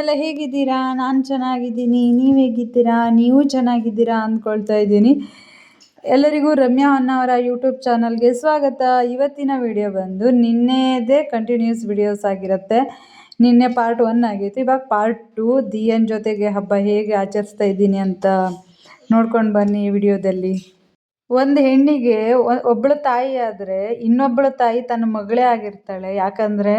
ಎಲ್ಲ ಹೇಗಿದ್ದೀರಾ? ನಾನು ಚೆನ್ನಾಗಿದ್ದೀನಿ, ನೀವು ಹೇಗಿದ್ದೀರಾ? ನೀವು ಚೆನ್ನಾಗಿದ್ದೀರಾ ಅಂದ್ಕೊಳ್ತಾ ಇದ್ದೀನಿ. ಎಲ್ಲರಿಗೂ ರಮ್ಯಾ ಹೊನ್ನಾವರ ಯೂಟ್ಯೂಬ್ ಚಾನಲ್ಗೆ ಸ್ವಾಗತ. ಇವತ್ತಿನ ವಿಡಿಯೋ ಬಂದು ನಿನ್ನೆದೇ ಕಂಟಿನ್ಯೂಸ್ ವಿಡಿಯೋಸ್ ಆಗಿರುತ್ತೆ. ನಿನ್ನೆ ಪಾರ್ಟ್ ಒನ್ ಆಗಿತ್ತು. ಇವಾಗ ಪಾರ್ಟ್ ಟು ದಿಯನ್ ಜೊತೆಗೆ ಹಬ್ಬ ಹೇಗೆ ಆಚರಿಸ್ತಾ ಇದ್ದೀನಿ ಅಂತ ನೋಡ್ಕೊಂಡು ಬನ್ನಿ ಈ ವಿಡಿಯೋದಲ್ಲಿ ಒಂದು ಹೆಣ್ಣಿಗೆ ಒಬ್ಬಳ ತಾಯಿ ಆದರೆ ಇನ್ನೊಬ್ಬಳು ತಾಯಿ ತನ್ನ ಮಗಳೇ ಆಗಿರ್ತಾಳೆ. ಯಾಕಂದರೆ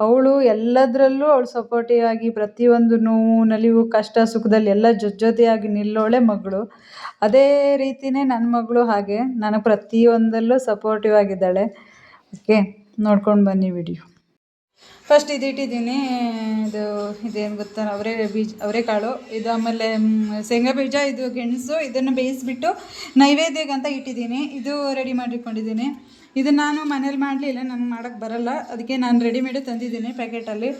ಅವಳು ಎಲ್ಲದರಲ್ಲೂ ಅವಳು ಸಪೋರ್ಟಿವ್ ಆಗಿ ಪ್ರತಿಯೊಂದು ನೋವು, ನಲಿವು, ಕಷ್ಟ, ಸುಖದಲ್ಲಿ ಎಲ್ಲ ಜೊತೆ ಜೊತೆಯಾಗಿ ನಿಲ್ಲೋಳೆ ಮಗಳು. ಅದೇ ರೀತಿನೇ ನನ್ನ ಮಗಳು ಹಾಗೆ ನನಗೆ ಪ್ರತಿಯೊಂದಲ್ಲೂ ಸಪೋರ್ಟಿವ್ ಆಗಿದ್ದಾಳೆ. ಓಕೆ, ನೋಡ್ಕೊಂಡು ಬನ್ನಿ ವಿಡಿಯೋ ಫಸ್ಟ್ ಇದಿಟ್ಟಿದ್ದೀನಿ ಇದು, ಇದೇನು ಗೊತ್ತಾ, ಅವರೇ ಬೀಜ ಅವರೆಕಾಳು ಇದು ಆಮೇಲೆ ಶೇಂಗಾ ಬೀಜ, ಇದು ಗೆಣಸು, ಇದನ್ನು ಬೇಯಿಸಿಬಿಟ್ಟು ನೈವೇದ್ಯಕ್ಕೆ ಅಂತ ಇಟ್ಟಿದ್ದೀನಿ. ಇದು ರೆಡಿ ಮಾಡಿಕೊಂಡಿದ್ದೀನಿ ಇದು ನಾನು ಮನೇಲಿ ಮಾಡಲಿಲ್ಲ ನನಗೆ ಮಾಡೋಕ್ಕೆ ಬರಲ್ಲ. ಅದಕ್ಕೆ ನಾನು ರೆಡಿಮೇಡೇ ತಂದಿದ್ದೀನಿ ಪ್ಯಾಕೆಟಲ್ಲಿ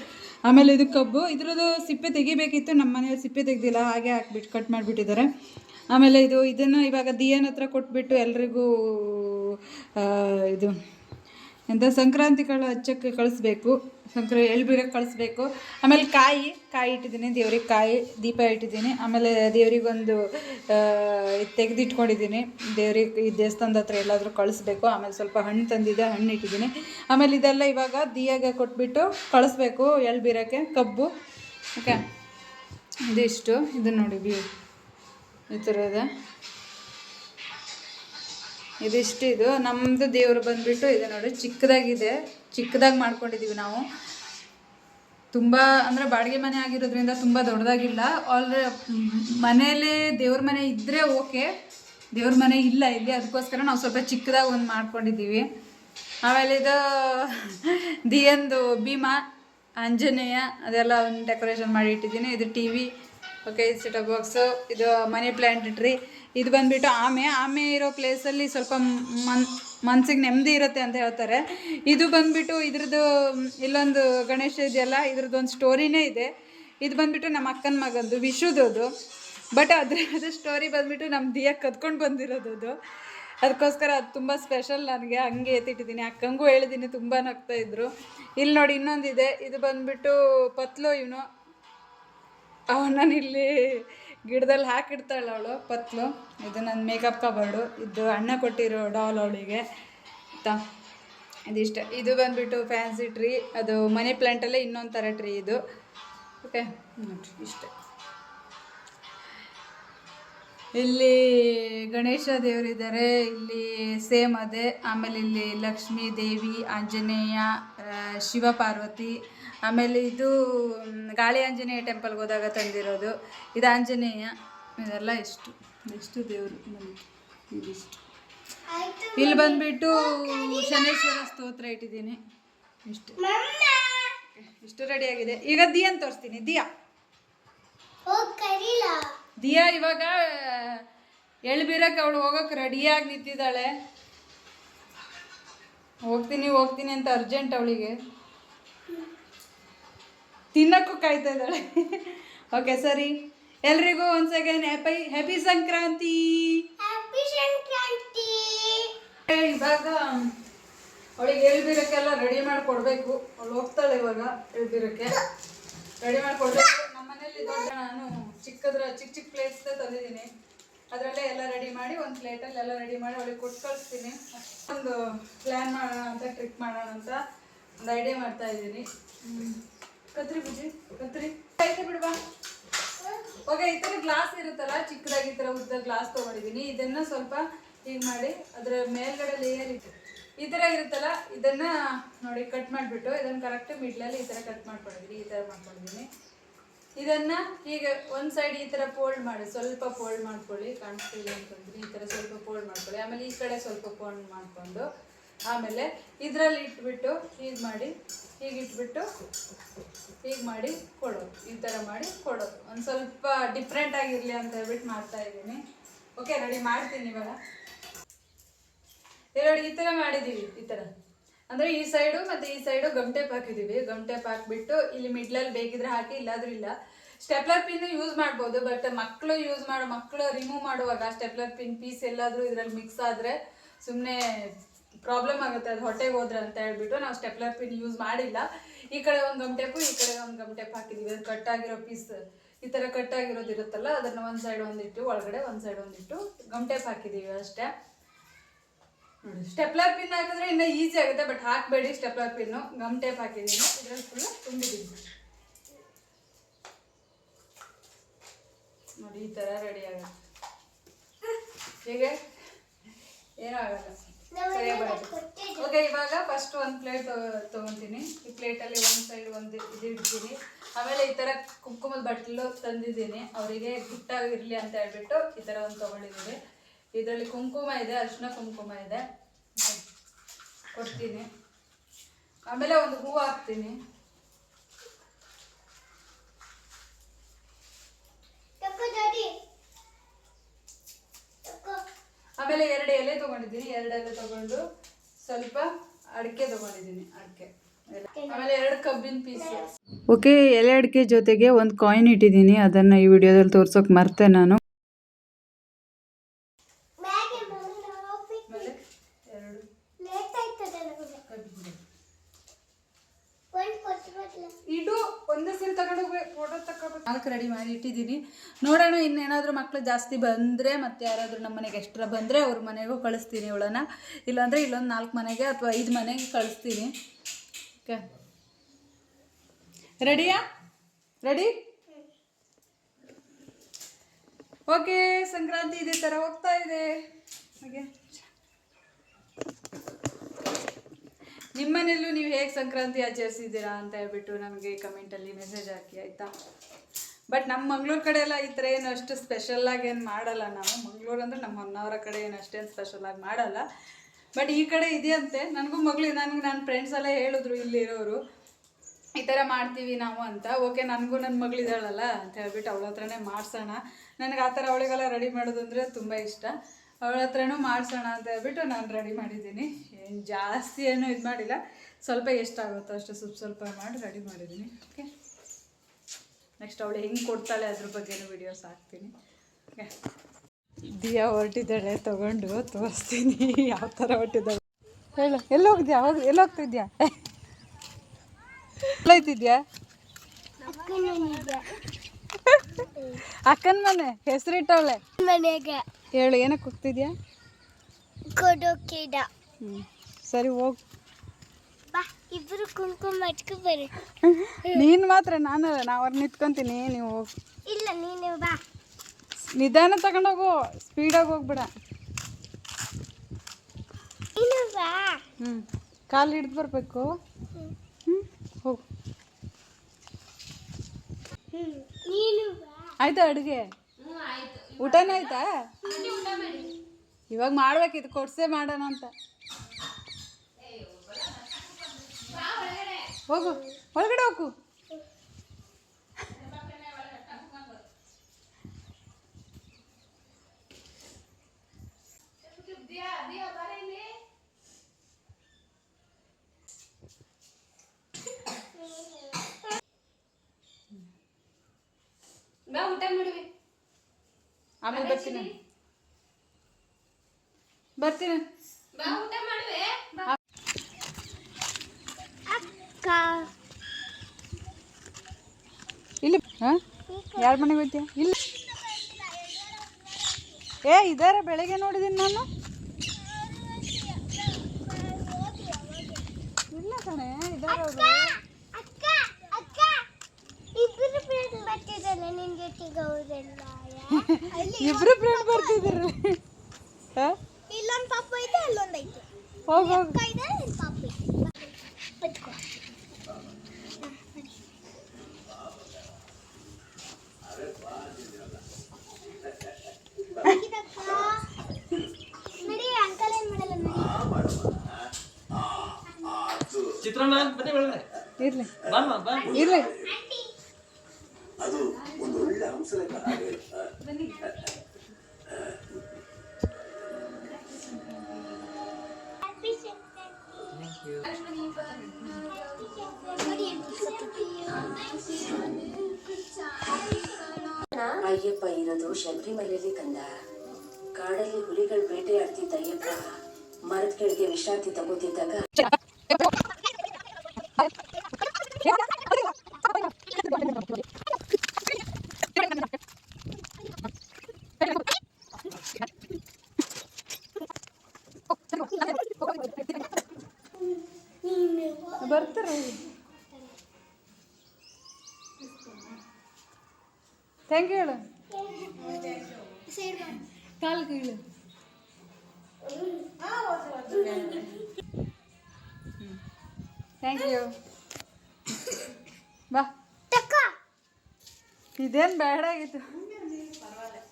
ಆಮೇಲೆ ಇದು ಕಬ್ಬು. ಇದ್ರದ್ದು ಸಿಪ್ಪೆ ತೆಗಿಬೇಕಿತ್ತು ನಮ್ಮ ಮನೇಲಿ ಸಿಪ್ಪೆ ತೆಗ್ದಿಲ್ಲ ಹಾಗೆ ಹಾಕ್ಬಿಟ್ಟು ಕಟ್ ಮಾಡಿಬಿಟ್ಟಿದ್ದಾರೆ. ಆಮೇಲೆ ಇದು ಇದನ್ನು ಇವಾಗ ದಿಯನ ಹತ್ರ ಕೊಟ್ಬಿಟ್ಟು ಎಲ್ರಿಗೂ ಆ, ಇದು ಸಂಕ್ರಾಂತಿ ಕಾಳು ಹಚ್ಚಕ್ಕೆ ಕಳಿಸ್ಬೇಕು, ಸಂಕ್ರ ಎಳ್ಬೀರಕ್ಕೆ ಕಳಿಸ್ಬೇಕು. ಆಮೇಲೆ ಕಾಯಿ ಕಾಯಿ ಇಟ್ಟಿದ್ದೀನಿ, ದೇವ್ರಿಗೆ ಕಾಯಿ, ದೀಪ ಇಟ್ಟಿದ್ದೀನಿ. ಆಮೇಲೆ ದೇವ್ರಿಗೊಂದು ತೆಗೆದಿಟ್ಕೊಂಡಿದ್ದೀನಿ. ದೇವ್ರಿಗೆ ಈ ದೇವಸ್ಥಾನದ ಹತ್ರ ಎಲ್ಲಾದರೂ ಕಳಿಸ್ಬೇಕು. ಆಮೇಲೆ ಸ್ವಲ್ಪ ಹಣ್ಣು ತಂದಿದ್ದೆ ಹಣ್ಣು ಇಟ್ಟಿದ್ದೀನಿ. ಆಮೇಲೆ ಇದೆಲ್ಲ ಇವಾಗ ದಿಯಾಗೆ ಕೊಟ್ಬಿಟ್ಟು ಕಳಿಸ್ಬೇಕು, ಎಳ್ಬೀರಕ್ಕೆ, ಕಬ್ಬು. ಓಕೆ. ಇದಿಷ್ಟು. ಇದು ನೋಡಿ ವ್ಯೂ ಈ ಥರದ ಇದಿಷ್ಟು ಇದು. ನಮ್ಮದು ದೇವರು ಬಂದ್ಬಿಟ್ಟು ಇದೆ ನೋಡಿ, ಚಿಕ್ಕದಾಗಿದೆ. ಚಿಕ್ಕದಾಗಿ ಮಾಡ್ಕೊಂಡಿದ್ದೀವಿ ನಾವು. ತುಂಬ, ಅಂದರೆ ಬಾಡಿಗೆ ಮನೆ ಆಗಿರೋದ್ರಿಂದ ತುಂಬ ದೊಡ್ಡದಾಗಿಲ್ಲ. ಆಲ್ರೆ, ಮನೆಯಲ್ಲೇ ದೇವ್ರ ಮನೆ ಇದ್ದರೆ ಓಕೆ. ದೇವ್ರ ಮನೆ ಇಲ್ಲ ಇಲ್ಲಿ, ಅದಕ್ಕೋಸ್ಕರ ನಾವು ಸ್ವಲ್ಪ ಚಿಕ್ಕದಾಗಿ ಒಂದು ಮಾಡ್ಕೊಂಡಿದ್ದೀವಿ ಆಮೇಲೆ ಇದು ದಿಯಂದು ಭೀಮಾ, ಆಂಜನೇಯ, ಅದೆಲ್ಲ ಒಂದು ಡೆಕೋರೇಷನ್ ಮಾಡಿ ಇಟ್ಟಿದ್ದೀನಿ. ಇದು ಟಿ ವಿ ಓಕೆ ಇದು ಸೆಟಪ್ ಬಾಕ್ಸು ಇದು ಮನಿ ಪ್ಲ್ಯಾಂಟ್ ಟ್ರೀ ಇದು ಬಂದುಬಿಟ್ಟು ಆಮೆ. ಆಮೆ ಇರೋ ಪ್ಲೇಸಲ್ಲಿ ಸ್ವಲ್ಪ ಮನ್, ಮನ್ಸಿಗೆ ನೆಮ್ಮದಿ ಇರುತ್ತೆ ಅಂತ ಹೇಳ್ತಾರೆ. ಇದು ಬಂದುಬಿಟ್ಟು ಇದ್ರದ್ದು, ಇಲ್ಲೊಂದು ಗಣೇಶ ಇದೆಯಲ್ಲ, ಇದ್ರದ್ದು ಒಂದು ಸ್ಟೋರಿನೇ ಇದೆ. ಇದು ಬಂದ್ಬಿಟ್ಟು ನಮ್ಮ ಅಕ್ಕನ ಮಗಂದು ವಿಶುದದು ಬಟ್ ಅದ್ರ ಅದು ಸ್ಟೋರಿ ಬಂದುಬಿಟ್ಟು ನಮ್ಮ ದಿಯ ಕದ್ಕೊಂಡು ಬಂದಿರೋದು ಅದು. ಅದಕ್ಕೋಸ್ಕರ ಅದು ತುಂಬ ಸ್ಪೆಷಲ್ ನನಗೆ. ಹಂಗೆ ಎತ್ತಿಟ್ಟಿದ್ದೀನಿ. ಅಕ್ಕಂಗೂ ಹೇಳಿದ್ದೀನಿ ತುಂಬ ನಗ್ತಾ ಇದ್ರು. ಇಲ್ಲಿ ನೋಡಿ ಇನ್ನೊಂದಿದೆ. ಇದು ಬಂದುಬಿಟ್ಟು ಪತ್ಲು ಇವನು ಅವನನ್ನು ಇಲ್ಲಿ ಗಿಡದಲ್ಲಿ ಹಾಕಿಡ್ತಾಳೆ ಅವಳು, ಪತ್ಲು. ಇದು ನನ್ನ ಮೇಕಪ್ ಕಬರ್ಡು ಇದು ಅಣ್ಣ ಕೊಟ್ಟಿರೋ ಡಾಲ್ ಅವಳಿಗೆ. ಆಯ್ತಾ ಇದಿಷ್ಟ. ಇದು ಬಂದ್ಬಿಟ್ಟು ಫ್ಯಾನ್ಸಿ ಟ್ರೀ ಅದು ಮನಿ ಪ್ಲ್ಯಾಂಟಲ್ಲೇ ಇನ್ನೊಂದು ಥರ ಟ್ರೀ ಇದು. ಓಕೆ ನೋಡಿರಿ, ಇಷ್ಟೇ. ಇಲ್ಲಿ ಗಣೇಶ ದೇವರಿದ್ದಾರೆ. ಇಲ್ಲಿ ಸೇಮ್ ಅದೇ. ಆಮೇಲೆ ಇಲ್ಲಿ ಲಕ್ಷ್ಮೀ ದೇವಿ, ಆಂಜನೇಯ ಶಿವ ಪಾರ್ವತಿ. ಆಮೇಲೆ ಇದು ಗಾಳಿ ಆಂಜನೇಯ ಟೆಂಪಲ್ಗೆ ಹೋದಾಗ ತಂದಿರೋದು. ಇದು ಆಂಜನೇಯ. ಇದೆಲ್ಲ ಇಷ್ಟು ಇಷ್ಟು ದೇವರು ನಮಗೆ ಇದಿಷ್ಟು. ಇಲ್ಲಿ ಬಂದ್ಬಿಟ್ಟು ಶನೇಶ್ವರ ಸ್ತೋತ್ರ ಇಟ್ಟಿದ್ದೀನಿ. ಇಷ್ಟು. ಇಷ್ಟು ರೆಡಿಯಾಗಿದೆ ಈಗ ದಿಯನ್ ತೋರಿಸ್ತೀನಿ. ದಿಯಾ. ದಿಯಾ ಇವಾಗ ಎಳ್ಬೀರಕ್ಕೆ ಅವಳು ಹೋಗೋಕೆ ರೆಡಿಯಾಗಿ ನಿಂತಿದ್ದಾಳೆ. ಹೋಗ್ತೀನಿ ಹೋಗ್ತೀನಿ ಅಂತ ಅರ್ಜೆಂಟ್ ಅವಳಿಗೆ. ತಿನ್ನಕ್ಕೂ ಕಾಯ್ತಾ ಇದ್ದಾಳೆ. ಓಕೆ ಸರಿ. ಎಲ್ರಿಗೂ ಒಂದು ಸೆಕೆಂಡ್ ಹ್ಯಾಪಿ ಹ್ಯಾಪಿ ಸಂಕ್ರಾಂತಿ. ಇವಾಗ ಅವಳಿಗೆ ಎಳ್ಬೀರಕ್ಕೆಲ್ಲ ರೆಡಿ ಮಾಡಿ ಕೊಡಬೇಕು ಅವಳು ಹೋಗ್ತಾಳೆ ಇವಾಗ ಎಳ್ಬೀರಕ್ಕೆ ರೆಡಿ ಮಾಡಿ ಕೊಡಬೇಕು ನಮ್ಮ ಮನೇಲಿ ದೊಡ್ಡ ನಾನು ಚಿಕ್ಕದ್ರ ಚಿಕ್ಕ ಚಿಕ್ಕ ಪ್ಲೇಟ್ಸ್ ತಂದಿದ್ದೀನಿ. ಅದರಲ್ಲೇ ಎಲ್ಲ ರೆಡಿ ಮಾಡಿ ಒಂದು ಪ್ಲೇಟಲ್ಲಿ ಎಲ್ಲ ರೆಡಿ ಮಾಡಿ ಅವಳಿಗೆ ಕೊಟ್ಟು ಕಳಿಸ್ತೀನಿ. ಒಂದು ಪ್ಲ್ಯಾನ್ ಮಾಡೋಣ ಅಂತ ಟ್ರಿಪ್ ಮಾಡೋಣ ಅಂತ ಒಂದು ಐಡಿಯಾ ಮಾಡ್ತಾ ಇದ್ದೀನಿ. ಕತ್ರಿ ಬುಜ್ಜಿ, ಕತ್ರಿ. ಆಯ್ತು ಬಿಡ್ವಾ ಓಕೆ ಈ ಥರ ಗ್ಲಾಸ್ ಇರುತ್ತಲ್ಲ, ಚಿಕ್ಕದಾಗಿ ಈ ಥರ ಉದ್ದ ಗ್ಲಾಸ್ ತೊಗೊಂಡಿದ್ದೀನಿ ಇದನ್ನ ಸ್ವಲ್ಪ ಹೀಗೆ ಮಾಡಿ, ಅದರ ಮೇಲ್ಗಡೆ ಲೇಯರ್ ಇತ್ತು ಈ ಥರ ಇರುತ್ತಲ್ಲ, ಇದನ್ನ ನೋಡಿ ಕಟ್ ಮಾಡಿಬಿಟ್ಟು, ಇದನ್ನ ಕರೆಕ್ಟ್ ಮಿಡ್ಲಲ್ಲಿ ಈ ಥರ ಕಟ್ ಮಾಡ್ಕೊಂಡಿದ್ದೀನಿ ಈ ಥರ ಮಾಡ್ಕೊಂಡಿದ್ದೀನಿ ಇದನ್ನ ಹೀಗೆ ಒಂದು ಸೈಡ್ ಈ ಥರ ಫೋಲ್ಡ್ ಮಾಡಿ, ಸ್ವಲ್ಪ ಫೋಲ್ಡ್ ಮಾಡ್ಕೊಳ್ಳಿ, ಕಾಣಿಸ್ತಿಲ್ಲ ಅಂತಂದ್ರೆ ಈ ಥರ ಸ್ವಲ್ಪ ಫೋಲ್ಡ್ ಮಾಡ್ಕೊಳ್ಳಿ. ಆಮೇಲೆ ಈ ಕಡೆ ಸ್ವಲ್ಪ ಫೋಲ್ಡ್ ಮಾಡಿಕೊಂಡು ಆಮೇಲೆ ಇದರಲ್ಲಿ ಇಟ್ಬಿಟ್ಟು ಹೀಗೆ ಮಾಡಿ, ಹೀಗೆ ಇಟ್ಬಿಟ್ಟು ಹೀಗೆ ಮಾಡಿ ಕೊಡೋದು. ಈ ಥರ ಮಾಡಿ ಕೊಡೋದು. ಒಂದು ಸ್ವಲ್ಪ ಡಿಫ್ರೆಂಟ್ ಆಗಿರಲಿ ಅಂತ ಹೇಳ್ಬಿಟ್ಟು ಮಾಡ್ತಾ ಇದ್ದೀನಿ. ಓಕೆ ರೆಡಿ ಮಾಡ್ತೀನಿ ಇವಾಗ. ಎರಡು ಈ ಥರ ಮಾಡಿದ್ದೀವಿ ಈ ಥರ. ಅಂದರೆ ಈ ಸೈಡು ಮತ್ತು ಈ ಸೈಡು ಗಮ್ ಹಾಕಿದ್ದೀವಿ. ಗಮ್ ಟೇಪ್ ಹಾಕ್ಬಿಟ್ಟು ಇಲ್ಲಿ ಮಿಡ್ಲಲ್ಲಿ ಬೇಕಿದ್ರೆ ಹಾಕಿ, ಇಲ್ಲಾದ್ರೂ ಇಲ್ಲ. ಸ್ಟೆಪ್ಲರ್ ಪಿನ್ ಯೂಸ್ ಮಾಡ್ಬೋದು ಬಟ್ ಮಕ್ಕಳು ಯೂಸ್ ಮಾಡೋ ಮಕ್ಕಳು ರಿಮೂವ್ ಮಾಡುವಾಗ ಸ್ಟೆಪ್ಲರ್ ಪಿನ್ ಪೀಸ್ ಎಲ್ಲಾದರೂ ಇದರಲ್ಲಿ ಮಿಕ್ಸ್ ಆದರೆ ಸುಮ್ಮನೆ ಪ್ರಾಬ್ಲಮ್ ಆಗುತ್ತೆ ಅದು ಹೊಟ್ಟೆಗೆ ಹೋದ್ರೆ ಅಂತ ಹೇಳ್ಬಿಟ್ಟು ನಾವು ಸ್ಟೆಪ್ಲರ್ ಪಿನ್ ಯೂಸ್ ಮಾಡಿಲ್ಲ. ಈ ಕಡೆ ಒಂದು ಗಮ್ ಟೆಪ್ ಈ ಕಡೆ ಒಂದು ಗಮ್ ಟೆಪ್ ಹಾಕಿದ್ದೀವಿ ಅದು ಕಟ್ ಆಗಿರೋ ಪೀಸ್ ಈ ಥರ ಕಟ್ ಆಗಿರೋದು ಇರುತ್ತಲ್ಲ ಅದನ್ನ ಒಂದು ಸೈಡ್ ಒಂದಿಟ್ಟು ಒಳಗಡೆ ಒಂದು ಸೈಡ್ ಒಂದಿಟ್ಟು ಗಮ್ ಟೇಪ್ ಹಾಕಿದ್ದೀವಿ ಅಷ್ಟೇ. ಸ್ಟೆಪ್ಲರ್ ಪಿನ್ ಹಾಕಿದ್ರೆ ಇನ್ನೂ ಈಸಿ ಆಗುತ್ತೆ ಬಟ್ ಹಾಕಬೇಡಿ ಸ್ಟೆಪ್ಲರ್ ಪಿನ್ನು ಗಮ್ ಟೇಪ್ ಹಾಕಿದ್ದೀನಿ ಇದ್ರಲ್ಲಿ ಫುಲ್ ತುಂಬಿದ್ದೀನಿ ನೋಡಿ ಈ ಥರ ರೆಡಿ ಆಗುತ್ತೆ. ಹೇಗೆ? ಏನೂ ಆಗಲ್ಲ. ಸರಿಯಾಗಿ ಬರುತ್ತೆ ಓಕೆ ಇವಾಗ ಫಸ್ಟ್ ಒಂದು ಪ್ಲೇಟ್ ತೊಗೊತೀನಿ. ಈ ಪ್ಲೇಟಲ್ಲಿ ಒಂದು ಸೈಡ್ ಒಂದು ಇದು ಇಡ್ತೀನಿ. ಆಮೇಲೆ ಈ ಥರ ಕುಂಕುಮದ ಬಟ್ಲು ತಂದಿದ್ದೀನಿ. ಅವರಿಗೆ ಗಿಫ್ಟಾಗಿರಲಿ ಅಂತ ಹೇಳ್ಬಿಟ್ಟು ಈ ಥರ ಒಂದು ತೊಗೊಂಡಿದ್ದೀನಿ ಇದರಲ್ಲಿ ಕುಂಕುಮ ಇದೆ ಅರ್ಶಿನ ಕುಂಕುಮ ಇದೆ. ಕೊಡ್ತೀನಿ. ಆಮೇಲೆ ಒಂದು ಹೂವು ಹಾಕ್ತೀನಿ. ಆಮೇಲೆ ಎರಡು ಎಲೆ ತಗೊಂಡಿದ್ದೀನಿ. ಎರಡು ಎಲೆ ತಗೊಂಡು ಸ್ವಲ್ಪ ಅಡಿಕೆ ತಗೊಂಡಿದ್ದೀನಿ. ಅಡಿಕೆ. ಆಮೇಲೆ ಎರಡು ಕಬ್ಬಿನ ಪೀಸ್. ಓಕೆ ಎಲೆ ಅಡಿಕೆ ಜೊತೆಗೆ ಒಂದು ಕಾಯಿನ್ ಇಟ್ಟಿದ್ದೀನಿ. ಅದನ್ನು ಈ ವಿಡಿಯೋದಲ್ಲಿ ತೋರ್ಸೋಕೆ ಮರ್ತೆ ನಾನು. ಎರಡು ಇಡು ಒಂದೇ ಸೀರೆ ತಗೊಂಡು ಫೋಟೋ ತಗೋಬೇಕು ನಾಲ್ಕು ರೆಡಿ ಮಾಡಿ ಇಟ್ಟಿದ್ದೀನಿ. ನೋಡೋಣ ಇನ್ನೇನಾದರೂ ಮಕ್ಕಳು ಜಾಸ್ತಿ ಬಂದರೆ ಮತ್ತೆ ಯಾರಾದರೂ ನಮ್ಮ ಮನೆಗೆ ಎಕ್ಸ್ಟ್ರಾ ಬಂದರೆ ಅವ್ರ ಮನೆಗೂ ಕಳಿಸ್ತೀನಿ ಇವಳನ್ನ. ಇಲ್ಲಾಂದರೆ ಇಲ್ಲೊಂದು ನಾಲ್ಕು ಮನೆಗೆ ಅಥವಾ ಐದು ಮನೆಗೆ ಕಳಿಸ್ತೀನಿ. ಓಕೆ? ರೆಡಿಯಾ ರೆಡಿ ಓಕೆ ಸಂಕ್ರಾಂತಿ ಇದೇ ಥರ ಹೋಗ್ತಾ ಇದೆ. ಹಾಗೆ. ನಿಮ್ಮನೆಯಲ್ಲೂ ನೀವು ಹೇಗೆ ಸಂಕ್ರಾಂತಿ ಆಚರಿಸಿದ್ದೀರಾ ಅಂತ ಹೇಳ್ಬಿಟ್ಟು ನನಗೆ ಕಮೆಂಟಲ್ಲಿ ಮೆಸೇಜ್ ಹಾಕಿ, ಆಯಿತಾ? ಬಟ್ ನಮ್ಮ ಮಂಗ್ಳೂರು ಕಡೆ ಎಲ್ಲ ಈ ಥರ ಏನು ಅಷ್ಟು ಸ್ಪೆಷಲ್ಲಾಗಿ ಏನು ಮಾಡಲ್ಲ ನಾವು. ಮಂಗ್ಳೂರು ಅಂದರೆ ನಮ್ಮ ಹೊನ್ನಾವರ ಕಡೆ ಏನು ಅಷ್ಟೇನು ಸ್ಪೆಷಲಾಗಿ ಮಾಡಲ್ಲ. ಬಟ್ ಈ ಕಡೆ ಇದೆಯಂತೆ. ನನಗೂ ಮಗಳು, ನನಗೆ ನನ್ನ ಫ್ರೆಂಡ್ಸ್ ಎಲ್ಲ ಹೇಳಿದ್ರು ಇಲ್ಲಿರೋರು, ಈ ಥರ ಮಾಡ್ತೀವಿ ನಾವು ಅಂತ. ಓಕೆ ನನಗೂ ನನ್ನ ಮಗಳಿದ್ದಾಳಲ್ಲ ಅಂತ ಹೇಳ್ಬಿಟ್ಟು ಅವಳ ಹತ್ರನೇ ಮಾಡಿಸೋಣ. ನನಗೆ ಆ ಥರ ಅವಳಿಗೆಲ್ಲ ರೆಡಿ ಮಾಡೋದು ಅಂದರೆ ತುಂಬ ಇಷ್ಟ. ಅವಳ ಹತ್ರನೂ ಮಾಡಿಸೋಣ ಅಂತ ಹೇಳ್ಬಿಟ್ಟು ನಾನು ರೆಡಿ ಮಾಡಿದ್ದೀನಿ. ಏನು ಜಾಸ್ತಿ ಏನು ಇದು ಮಾಡಿಲ್ಲ. ಸ್ವಲ್ಪ ಎಷ್ಟಾಗುತ್ತೋ ಅಷ್ಟು ಸ್ವಲ್ಪ ಸ್ವಲ್ಪ ಮಾಡಿ ರೆಡಿ ಮಾಡಿದ್ದೀನಿ. ಓಕೆ ನೆಕ್ಸ್ಟ್ ಅವಳು ಹೆಂಗೆ ಕೊಡ್ತಾಳೆ ಅದ್ರ ಬಗ್ಗೆನೂ ವಿಡಿಯೋಸ್ ಹಾಕ್ತೀನಿ. ಓಕೆ ದಿಯಾ ಹೊರಟಿದ್ದಾಳೆ ತೊಗೊಂಡು ತೋರಿಸ್ತೀನಿ. ಯಾವ ಥರ ಹೊರಟಿದ್ದಾಳೆ. ಹೇಳು ಎಲ್ಲೋಗಿದ್ಯಾ? ಹೋಗಿ ಎಲ್ಲ ಹೋಗ್ತಿದ್ಯಾ ಎಲ್ಲೈತಿದ್ಯಾ ಅಕ್ಕನ ಮನೆ ಹೆಸರಿಟ್ಟವಳೆ. ಮನೆಗೆ. ಹೇಳು ಏನಕ್ಕೆ ಹೋಗ್ತಿದ್ಯಾ? ಕೊಡೋಕಿಡ ಹ್ಞೂ ಸರಿ ಹೋಗ್. ಬಾ ಇಬ್ರು ಕುಂಕುಮ ಹಚ್ಕೊ ಬರ್ರಿ ನೀನು ಮಾತ್ರ ನಾನು ನಾವು ಅವ್ರು ನಿಂತ್ಕೊಂತೀನಿ ನೀವು ಹೋಗಿ. ಇಲ್ಲ ನೀನು ಬಾ. ನಿಧಾನ ತಗೊಂಡೋಗು ಸ್ಪೀಡಾಗಿ ಹೋಗ್ಬೇಡ. ನೀನು ಬಾ. ಹ್ಞೂ ಕಾಲು ಹಿಡ್ದು ಬರಬೇಕು. ಹ್ಞೂ ಹೋಗು. ಹ್ಮ್. ನೀನು ಬಾ. ಆಯ್ತಾ ಅಡುಗೆ? ಊಟನೂ ಆಯ್ತಾ? ಇವಾಗ ಮಾಡ್ಬೇಕಿತ್ತು ಕೊಡ್ಸೇ ಮಾಡೋಣ ಅಂತ. ಹೋಗು ಒಳಗಡೆ ಹೋಗು. ಬಾ ಊಟ ಮಾಡುವೆ. ಆಮೇಲೆ ಬರ್ತೀನಿ. ಬರ್ತೀನಿ. ಇಲ್ಲಿ ಹಾಂ? ಯಾರ ಮನೆಗೆ ಹೋಗ್ತೀಯ ಇಲ್ಲ. ಏ ಇದಾರ ಬೆಳಗ್ಗೆ ನೋಡಿದೀನಿ ನಾನು. ಇಲ್ಲ ಕಣೆ ಇದಾರ ಫ್ರೆಂಡ್ ಇಬ್ರು ಫ್ರೆಂಡ್ ಬರ್ತಿದ್ರು ಹಾಂ? ನಡಿ ಚಿತ್ರಾನ್ನ ಬನ್ನಿ ಒಳಗಡೆ ಇರ್ಲಿ. ಬಾಮ್ಮ ಬಾ. ಇರ್ಲಿ. ಅದು ಒಂದು ಒಳ್ಳೆ ಹ್ಯಾಪಿ ಅಯ್ಯಪ್ಪ ಇರೋದು ಶಬರಿಮಲೆಯಲ್ಲಿ ಕಂದ. ಕಾಡಲ್ಲಿ ಹುಲಿಗಳು ಬೇಟೆಯಾಡ್ತಿದ್ದ ಅಯ್ಯಪ್ಪ. ಮರದ ಕೆಳಗೆ ವಿಶ್ರಾಂತಿ ತಗೋತಿದ್ದಾಗ ಥ್ಯಾಂಕ್ ಯು ಹೇಳು. ಕಾಲು ಕೀಳು ಥ್ಯಾಂಕ್ ಯು ಬಾ. ಇದೇನು ಬೇಡ ಆಗಿತ್ತು. ಹಾಂ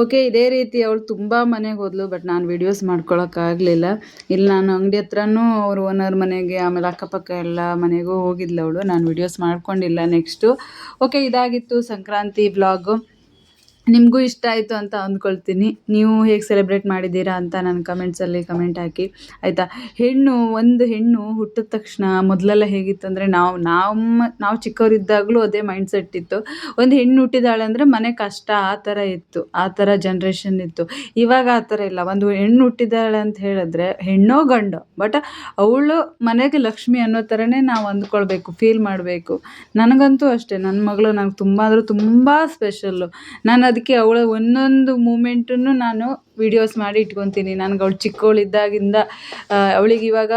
ಓಕೆ ಇದೇ ರೀತಿ ಅವಳು ತುಂಬ ಮನೆಗೆ ಹೋದ್ಲು ಬಟ್ ನಾನು ವೀಡಿಯೋಸ್ ಮಾಡ್ಕೊಳಕ್ಕಾಗಲಿಲ್ಲ ಇಲ್ಲಿ ನಾನು ಅಂಗಡಿ ಹತ್ರನೂ ಅವ್ರ ಓನರ್ ಮನೆಗೆ ಆಮೇಲೆ ಅಕ್ಕಪಕ್ಕ ಎಲ್ಲ ಮನೆಗೂ ಹೋಗಿದ್ಲು ಅವಳು. ನಾನು ವಿಡಿಯೋಸ್ ಮಾಡ್ಕೊಂಡಿಲ್ಲ ನೆಕ್ಸ್ಟು ಓಕೆ ಇದಾಗಿತ್ತು ಸಂಕ್ರಾಂತಿ ವ್ಲಾಗು ನಿಮಗೂ ಇಷ್ಟ ಆಯಿತು ಅಂತ ಅಂದ್ಕೊಳ್ತೀನಿ. ನೀವು ಹೇಗೆ ಸೆಲೆಬ್ರೇಟ್ ಮಾಡಿದ್ದೀರಾ ಅಂತ ನನ್ನ ಕಮೆಂಟ್ಸಲ್ಲಿ ಕಮೆಂಟ್ ಹಾಕಿ. ಆಯಿತಾ? ಹೆಣ್ಣು, ಒಂದು ಹೆಣ್ಣು ಹುಟ್ಟಿದ ತಕ್ಷಣ ಮೊದಲೆಲ್ಲ ಹೇಗಿತ್ತು ಅಂದರೆ ನಾವು ನಮ್ಮ ನಾವು ಚಿಕ್ಕವರಿದ್ದಾಗಲೂ ಅದೇ ಮೈಂಡ್ ಸೆಟ್ ಇತ್ತು. ಒಂದು ಹೆಣ್ಣು ಹುಟ್ಟಿದಾಳೆ ಅಂದರೆ ಮನೆ ಕಷ್ಟ ಆ ಥರ ಇತ್ತು. ಆ ಥರ ಜನ್ರೇಷನ್ ಇತ್ತು. ಇವಾಗ ಆ ಥರ ಇಲ್ಲ. ಒಂದು ಹೆಣ್ಣು ಹುಟ್ಟಿದಾಳೆ ಅಂತ ಹೇಳಿದ್ರೆ ಹೆಣ್ಣೋ ಗಂಡು ಬಟ್ ಅವಳು ಮನೆಗೆ ಲಕ್ಷ್ಮಿ ಅನ್ನೋ ಥರನೇ ನಾವು ಅಂದ್ಕೊಳ್ಬೇಕು ಫೀಲ್ ಮಾಡಬೇಕು. ನನಗಂತೂ ಅಷ್ಟೇ. ನನ್ನ ಮಗಳು ನನಗೆ ತುಂಬ ಅಂದರೆ ತುಂಬ ಸ್ಪೆಷಲ್ಲು ನಾನು ಅದಕ್ಕೆ ಅವಳ ಒಂದೊಂದು ಮೂಮೆಂಟನ್ನು ನಾನು ವೀಡಿಯೋಸ್ ಮಾಡಿ ಇಟ್ಕೊತೀನಿ. ನನಗೆ ಅವಳು ಚಿಕ್ಕವಳಿದ್ದಾಗಿಂದ ಅವಳಿಗೆ ಇವಾಗ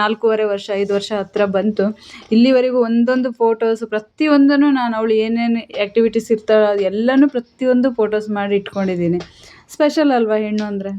ನಾಲ್ಕೂವರೆ ವರ್ಷ, ಐದು ವರ್ಷ ಹತ್ರ ಬಂತು. ಇಲ್ಲಿವರೆಗೂ ಒಂದೊಂದು ಫೋಟೋಸ್ ಪ್ರತಿಯೊಂದನ್ನು ನಾನು ಅವಳು ಏನೇನು ಆ್ಯಕ್ಟಿವಿಟೀಸ್ ಇರ್ತಾಳೆ ಎಲ್ಲನೂ ಪ್ರತಿಯೊಂದು ಫೋಟೋಸ್ ಮಾಡಿ ಇಟ್ಕೊಂಡಿದ್ದೀನಿ. ಸ್ಪೆಷಲ್ ಅಲ್ವಾ ಹೆಣ್ಣು ಅಂದರೆ?